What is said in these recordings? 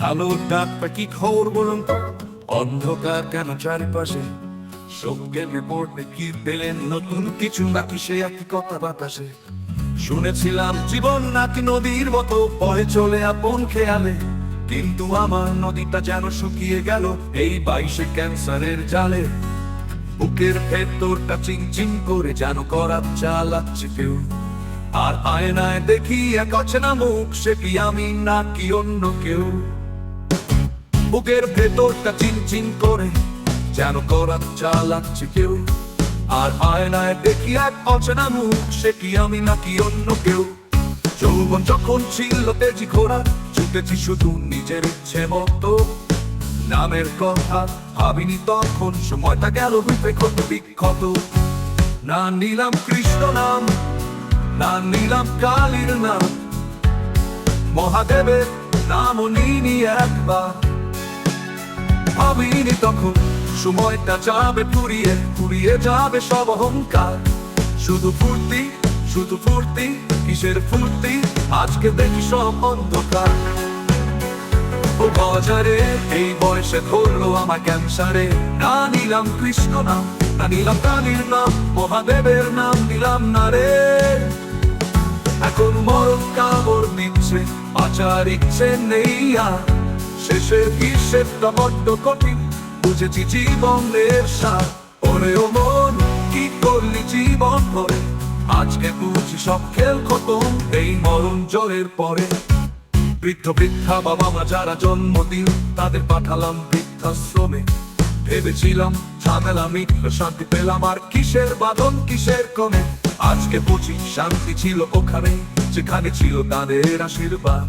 আলো ডাকটা কি খবর বলুন অন্ধকার কেন চারিপাশে? সব গেমে পড়তে কি পেলেন? নতুন কিছু নাকি সে একই কথা বাতাসে? শুনেছিলাম জীবন নাকি নদীর মতো বয়ে চলে আপন খেয়ালে। কিন্তু আমার নদীটা যেন শুকিয়ে গেল এই বাইশে ক্যান্সারের জালে। বুকের ভেতরটা চিনচিন করে যেন করাত চালাচ্ছে কেউ। আর আয়নায় দেখি এক অচেনা মুখ, সে কি আমি নাকি অন্য কেউ? বুকের ভেতরটা চিনচিন করে, যেন করাত চালাচ্ছে কেউ। আর আয়নায় দেখি এক অচেনা মুখ, সে কি আমি নাকি অন্য কেউ? যৌবন যখন ছিল তেজি ঘোরা ছুটেছি শুধু নিজের ইচ্ছে মতো। নামের কথা ভাবিনি তখন, সময়টা গেল হইতে কত বিক্ষত না নিলাম কৃষ্ণ নাম, না নিলাম কালীর নাম। মহাদেবের নামও নিনি একবার। ভাবিনি তখন। সময়টা যাবে ফুরিয়ে ফুরিয়ে যাবে সব অহংকার। শুধু ফুর্তি শুধু ফুর্তি, কিসের ফুর্তি? আজকে দেখি সব অন্ধকার। ও বাজারে, এই বয়সে ধরলো আমার ক্যান্সারে। না নিলাম কৃষ্ণ নাম, না নিলাম প্রাণীর নাম, মহাদেবের নাম নিলাম না রে। এখন মরণ কামড় দিচ্ছে আচার ইচ্ছে নেই আর। শেষের হিসেবটা বড্ড কঠিন। বুঝেছি জীবনের সার। ওরে ও মন, কি করলি জীবন ভরে? আজকে বুঝি সব খেল খতম, এই মরণ জলের পরে। বৃদ্ধ বৃদ্ধা বাবা মা যারা জন্মদিন, তাদের পাঠালাম বৃদ্ধাশ্রমে। ভেবেছিলাম ঝামেলা মিটল, শান্তি পেলাম, আর কিসের বাদন কিসের কমে আজকে বুঝি শান্তি ছিল ওখানে, যেখানে ছিল তাদের আশীর্বাদ।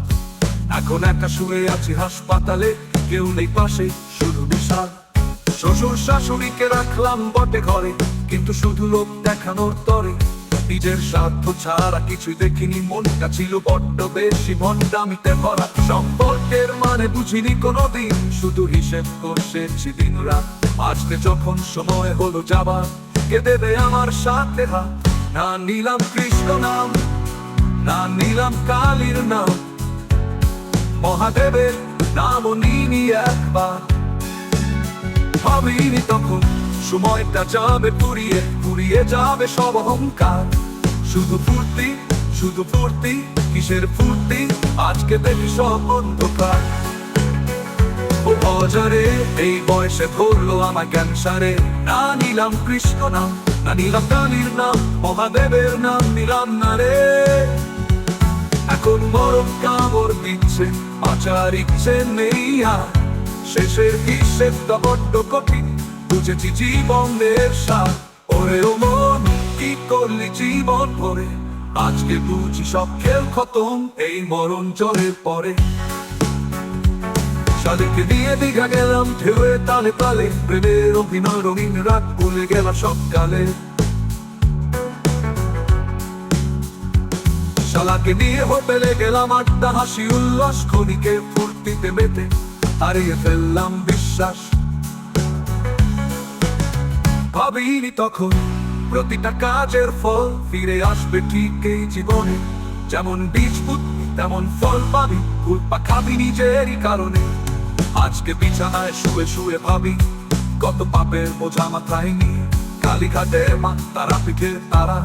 এখন একটা শুয়ে আছি হাসপাতালে, কেউ নেই পাশে, শুধু বিশাল শ্বশুর শাশুড়িকে রাখলাম বটে ঘরে, কিন্তু শুধু লোক দেখানোর তরে। নিজের স্বার্থ ছাড়া কিছুই দেখিনি, মনটা ছিল বড্ড বেশি মনটামিতে ভরা। সম্পর্কের মানে বুঝিনি কোনোদিন, শুধু হিসেব করছেছি দিন রাত আজকে যখন সময় হলো যাবার কে দেবে আমার সাথে হাত। না নিলাম কৃষ্ণ নাম, না নিলাম কালীর নাম। মহাদেবের নামও নিনি একবার। ভাবিনি তখন সময়টা যাবে পুরিয়ে পুরিয়ে যাবে সব অহংকার। শুধু ফুর্তি শুধু ফুর্তি, কিসের ফুর্তি? আজকে দেখি সব অন্ধকার। ও অজারে, এই বয়সে ধরলো আমার ক্যান্সারে না নিলাম কৃষ্ণ নাম, না নিলাম কালীর নাম, মহাদেবের নাম নিলাম না রে। এখন মরম কামড় দিচ্ছে আচার ইচ্ছে নেই আর। শেষের হিসেবটা বড্ড কঠিন, বুঝেছি জীবনের সার। ওরে ও মন, কি করলি জীবন ভরে? আজকে বুঝি সব খেল খতম, এই মরণ জলের পরে। সাদেরকে দিয়ে দীঘা গেলাম, ঢেউয়ে তালে তালে। প্রেমের অভিনয় রঙিন রাত ভুলে গেলাম সবকালে শালাকে নিয়ে হোটেলে গেলাম আড্ডা, হাসি, উল্লাস, খনিকে ফুর্তিতে মেতে, হারিয়ে ফেললাম বিশ্বাস। ভাবিনি তখন প্রতিটা কাজের ফল ফিরে আসবে ঠিক এই জীবনে। যেমন বীজ পুতবি, তেমন ফল পাবি ফুলপা খাবি নিজেরই কারণে। আজকে বিছানায় শুয়ে শুয়ে ভাবি, কত পাপের বোঝা মাথায় নিয়ে। কালীঘাটে মা তারা পিঠে তারা,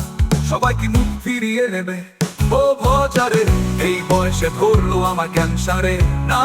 সবাই কি মুখ ফিরিয়ে নেবে? ও ভজারে এই বয়সে ধরলো আমার ক্যান্সারে। না